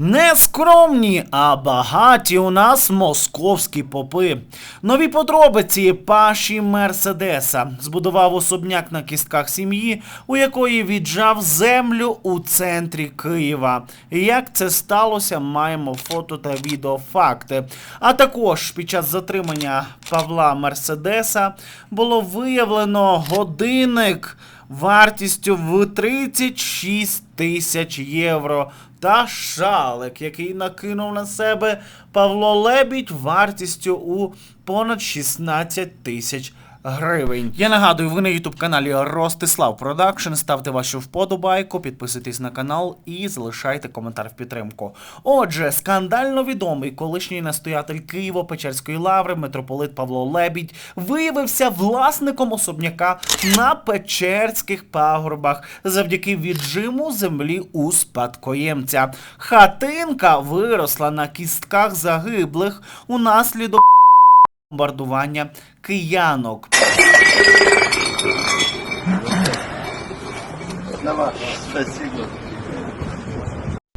Не скромні, а багаті у нас московські попи. Нові подробиці Паші Мерседеса збудував особняк на кістках сім'ї, у якої віджав землю у центрі Києва. Як це сталося, маємо фото та відеофакти. А також під час затримання Павла Мерседеса було виявлено годинник вартістю в 36 тисяч євро. Та шалик, який накинув на себе Павло Лебідь вартістю у понад 16 тисяч гривень. Я нагадую, ви на ютуб каналі Ростислав Продакшн. Ставте вашу вподобайку, підписуйтесь на канал і залишайте коментар в підтримку. Отже, скандально відомий колишній настоятель Києво-Печерської лаври митрополит Павло Лебідь виявився власником особняка на Печерських пагорбах завдяки віджиму землі у спадкоємця. Хатинка виросла на кістках загиблих унаслідок бомбардування киянок.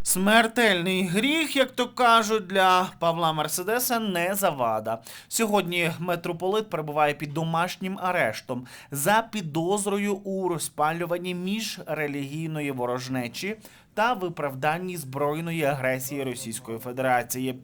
Смертельний гріх, як то кажуть, для Павла Мерседеса не завада. Сьогодні митрополит перебуває під домашнім арештом за підозрою у розпалюванні міжрелігійної ворожнечі та виправданні збройної агресії Російської Федерації.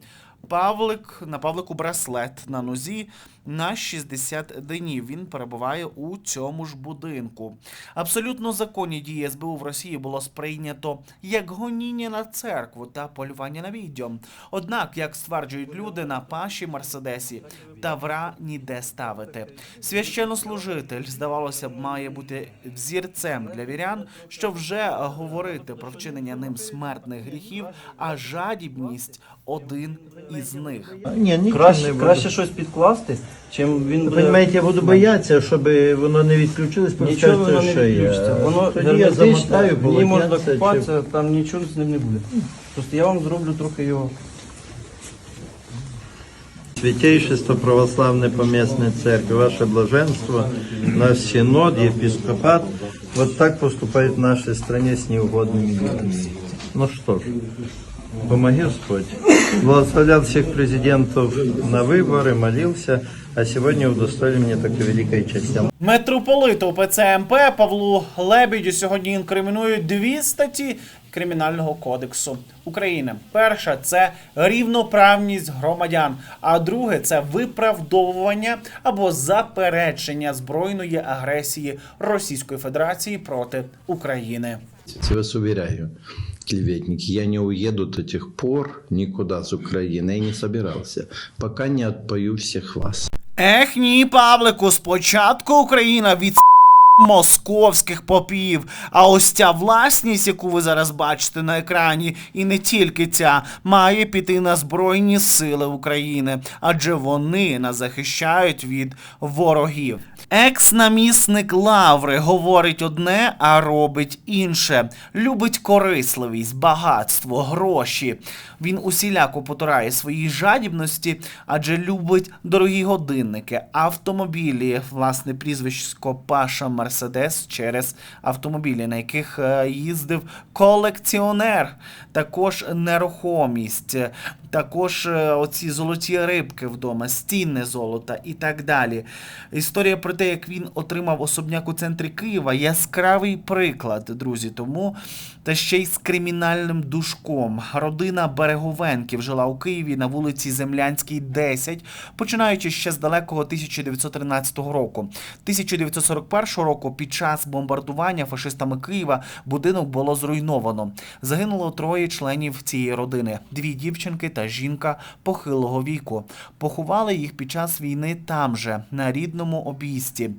Павлик на Павлику браслет на нозі на 60 днів. Він перебуває у цьому ж будинку. Абсолютно законні дії СБУ в Росії було сприйнято як гоніння на церкву та полювання на відьом. Однак, як стверджують люди, на паші Мерседесі тавра ніде ставити. Священнослужитель, здавалося б, має бути взірцем для вірян, що вже говорити про вчинення ним смертних гріхів, а жадібність один із них. Ні, нічого Краще, краще щось підкласти, чим він Ви буде... розумієте, я буду боятися, щоб воно не відключилось, просто Нічого скажете, воно не що я. відключиться. Воно Тоді я герметичне, замотаю в ній можна полотенце, чи- купатися, там нічого з ним не буде. Просто я вам зроблю трохи його. Святейшество Православной Поместной Церкви, Ваше Блаженство, наш Синод, Епископат, вот так поступает в нашей стране с неугодными людьми. Ну что ж, помоги Господь. Благословлял всех президентов на выборы, молился, а сегодня удостоили меня такой великой чести. Митрополиту ПЦМП Павлу Лебідю сьогодні інкримінують дві статті Кримінального кодексу України. Перша це рівноправність громадян, а друге це виправдовування або заперечення збройної агресії Російської Федерації проти України. Я вас уверяю, клеветник, я не уеду до тех пор никуда с Украины. Я не собирался, пока не отпою всех вас. Ех ні, Павлику, спочатку Україна від московських попів. А ось ця власність, яку ви зараз бачите на екрані, і не тільки ця, має піти на Збройні Сили України, адже вони нас захищають від ворогів. Екс-намісник Лаври говорить одне, а робить інше. Любить корисливість, багатство, гроші. Він усіляко потурає своїй жадібності, адже любить дорогі годинники, автомобілі, власне, прізвисько Паша Мерседес через автомобілі, на яких е, їздив колекціонер, також нерухомість, також е, оці золоті рибки вдома, стінне золота і так далі. Історія про те, як він отримав особняк у центрі Києва, яскравий приклад, друзі. Тому та ще й з кримінальним душком. Родина Береговенків жила у Києві на вулиці Землянській, 10, починаючи ще з далекого 1913 року. 1941 року під час бомбардування фашистами Києва будинок було зруйновано. Загинуло троє членів цієї родини: дві дівчинки та жінка похилого віку. Поховали їх під час війни там же, на рідному обійсті.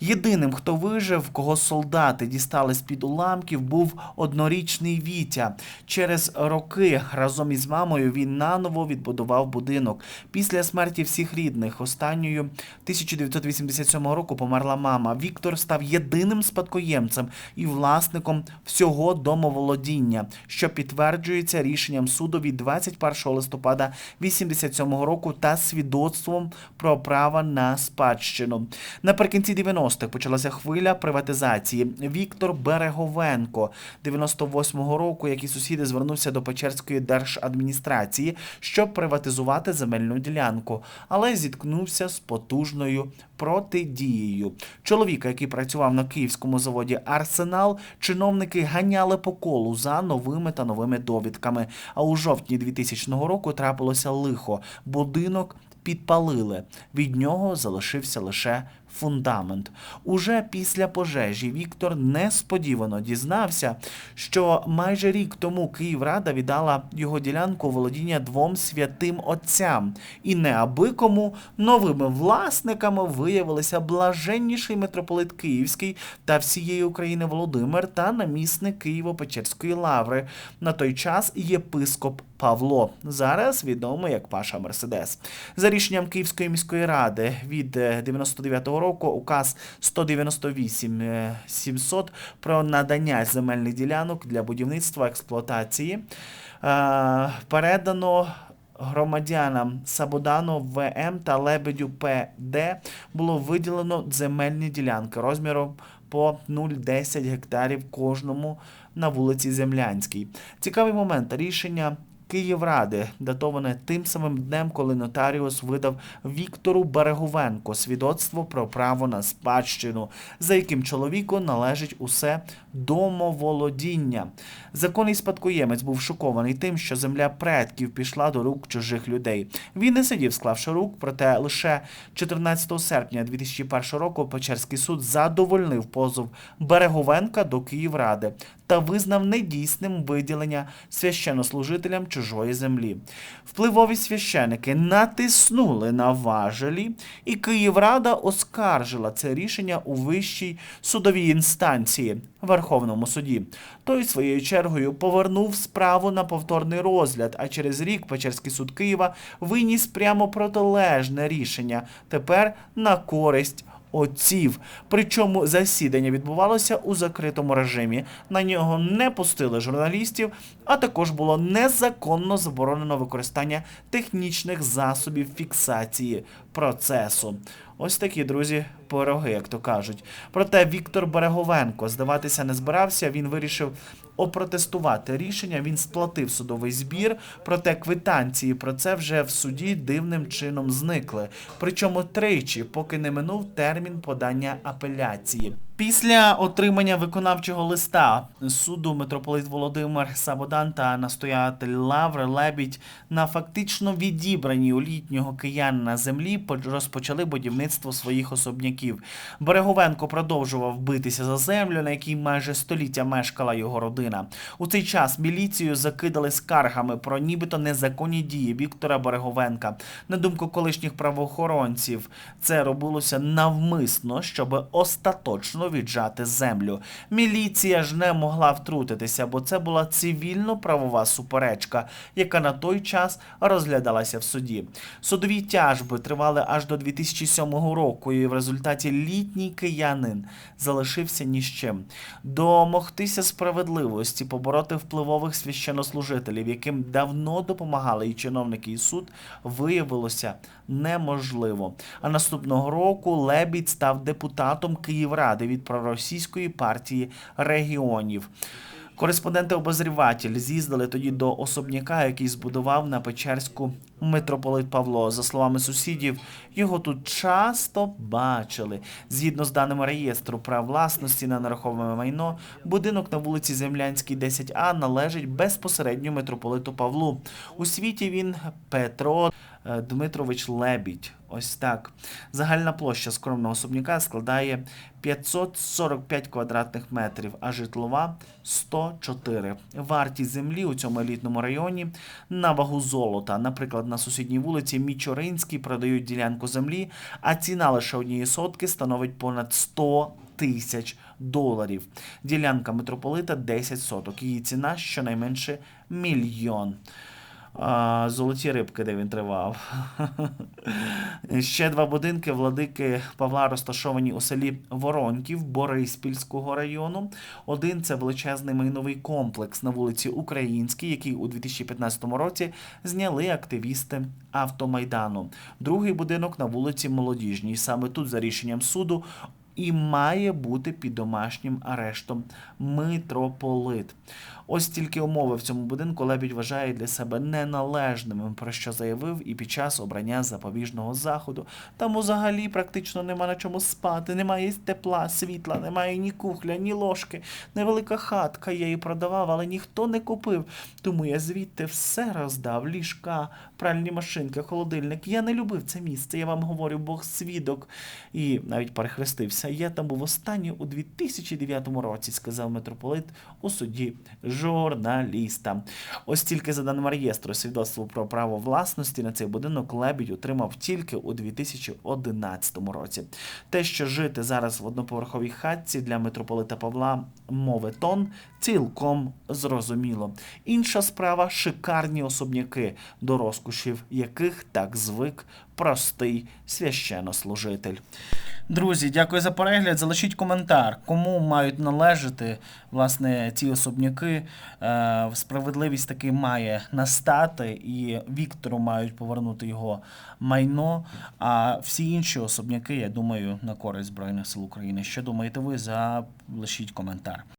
Єдиним, хто вижив, кого солдати дістали з-під уламків, був однорічний Вітя. Через роки разом із мамою він наново відбудував будинок. Після смерті всіх рідних останньою 1987 року померла мама. Віктор став єдиним спадкоємцем і власником всього домоволодіння, що підтверджується рішенням суду від 21 листопада листопада 87-го року та свідоцтвом про право на спадщину. Наприкінці 90-х почалася хвиля приватизації. Віктор Береговенко 98-го року, як і сусіди, звернувся до Печерської держадміністрації, щоб приватизувати земельну ділянку, але зіткнувся з потужною протидією. Чоловіка, який працював на київському заводі Арсенал, чиновники ганяли по колу за новими та новими довідками. А у жовтні 2000 року трапилося лихо. Будинок підпалили. Від нього залишився лише фундамент. Уже після пожежі Віктор несподівано дізнався, що майже рік тому Київрада віддала його ділянку володіння двом святим отцям, і неабикому новими власниками виявилися блаженніший митрополит Київський та всієї України Володимир та намісник Києво-Печерської лаври. На той час єпископ Павло, зараз відомий як Паша Мерседес. За рішенням Київської міської ради від е, 99-го року указ 198 е, 700 про надання земельних ділянок для будівництва експлуатації е, передано громадянам Сабодану ВМ та Лебедю ПД було виділено земельні ділянки розміром по 0,10 гектарів кожному на вулиці Землянській. Цікавий момент рішення. Київради, датоване тим самим днем, коли нотаріус видав Віктору Береговенко свідоцтво про право на спадщину, за яким чоловіку належить усе домоволодіння. Законний спадкоємець був шокований тим, що земля предків пішла до рук чужих людей. Він не сидів, склавши рук, проте лише 14 серпня 2001 року Печерський суд задовольнив позов Береговенка до Київради та визнав недійсним виділення священнослужителям чужої землі. Впливові священики натиснули на важелі, і Київрада оскаржила це рішення у вищій судовій інстанції Верховному суді. Той своєю чергою повернув справу на повторний розгляд, а через рік Печерський суд Києва виніс прямо протилежне рішення тепер на користь отців. Причому засідання відбувалося у закритому режимі. На нього не пустили журналістів, а також було незаконно заборонено використання технічних засобів фіксації процесу. Ось такі друзі пироги, як то кажуть. Проте Віктор Береговенко здаватися не збирався. Він вирішив опротестувати рішення. Він сплатив судовий збір. Проте квитанції про це вже в суді дивним чином зникли. Причому тричі, поки не минув термін подання апеляції. Після отримання виконавчого листа суду митрополит Володимир Сабодан та настоятель Лаври Лебідь на фактично відібраній у літнього киянина землі по- розпочали будівництво своїх особняків. Береговенко продовжував битися за землю, на якій майже століття мешкала його родина. У цей час міліцію закидали скаргами про нібито незаконні дії Віктора Береговенка. На думку колишніх правоохоронців, це робилося навмисно, щоб остаточно віджати землю. Міліція ж не могла втрутитися, бо це була цивільно-правова суперечка, яка на той час розглядалася в суді. Судові тяжби тривали аж до 2007 року, і в результаті літній киянин залишився ні з чим. Домогтися справедливості, побороти впливових священнослужителів, яким давно допомагали і чиновники, і суд, виявилося неможливо. А наступного року Лебідь став депутатом Київради від проросійської партії регіонів. Кореспонденти-обозріватель з'їздили тоді до особняка, який збудував на Печерську митрополит Павло. За словами сусідів, його тут часто бачили. Згідно з даними реєстру прав власності на нерухоме майно, будинок на вулиці Землянській, 10А належить безпосередньо митрополиту Павлу. У світі він Петро е, Дмитрович Лебідь. Ось так. Загальна площа скромного особняка складає 545 квадратних метрів, а житлова 104. Вартість землі у цьому елітному районі на вагу золота. Наприклад, на сусідній вулиці Мічоринській продають ділянку землі, а ціна лише однієї сотки становить понад 100 тисяч доларів. Ділянка митрополита 10 соток. Її ціна щонайменше мільйон. Золоті рибки, де він тривав. Ще два будинки владики Павла розташовані у селі Вороньків Бориспільського району. Один це величезний майновий комплекс на вулиці Українській, який у 2015 році зняли активісти автомайдану. Другий будинок на вулиці Молодіжній. Саме тут, за рішенням суду, і має бути під домашнім арештом митрополит. Ось тільки умови в цьому будинку Лебідь вважає для себе неналежними, про що заявив і під час обрання запобіжного заходу. Там взагалі практично нема на чому спати, немає тепла, світла, немає ні кухля, ні ложки. Невелика хатка я її продавав, але ніхто не купив. Тому я звідти все роздав: ліжка, пральні машинки, холодильник. Я не любив це місце. Я вам говорю, Бог свідок. І навіть перехрестився. Я там був останній у 2009 році, сказав митрополит у суді журналіста. Ось тільки за даними реєстру свідоцтво про право власності на цей будинок Лебідь отримав тільки у 2011 році. Те, що жити зараз в одноповерховій хатці для митрополита Павла мови тон, цілком зрозуміло. Інша справа шикарні особняки, до розкошів яких так звик простий священнослужитель. Друзі, дякую за перегляд. Залишіть коментар, кому мають належати власне ці особняки. Е, Справедливість таки має настати, і Віктору мають повернути його майно. А всі інші особняки, я думаю, на користь Збройних сил України. Що думаєте ви? Залишіть коментар.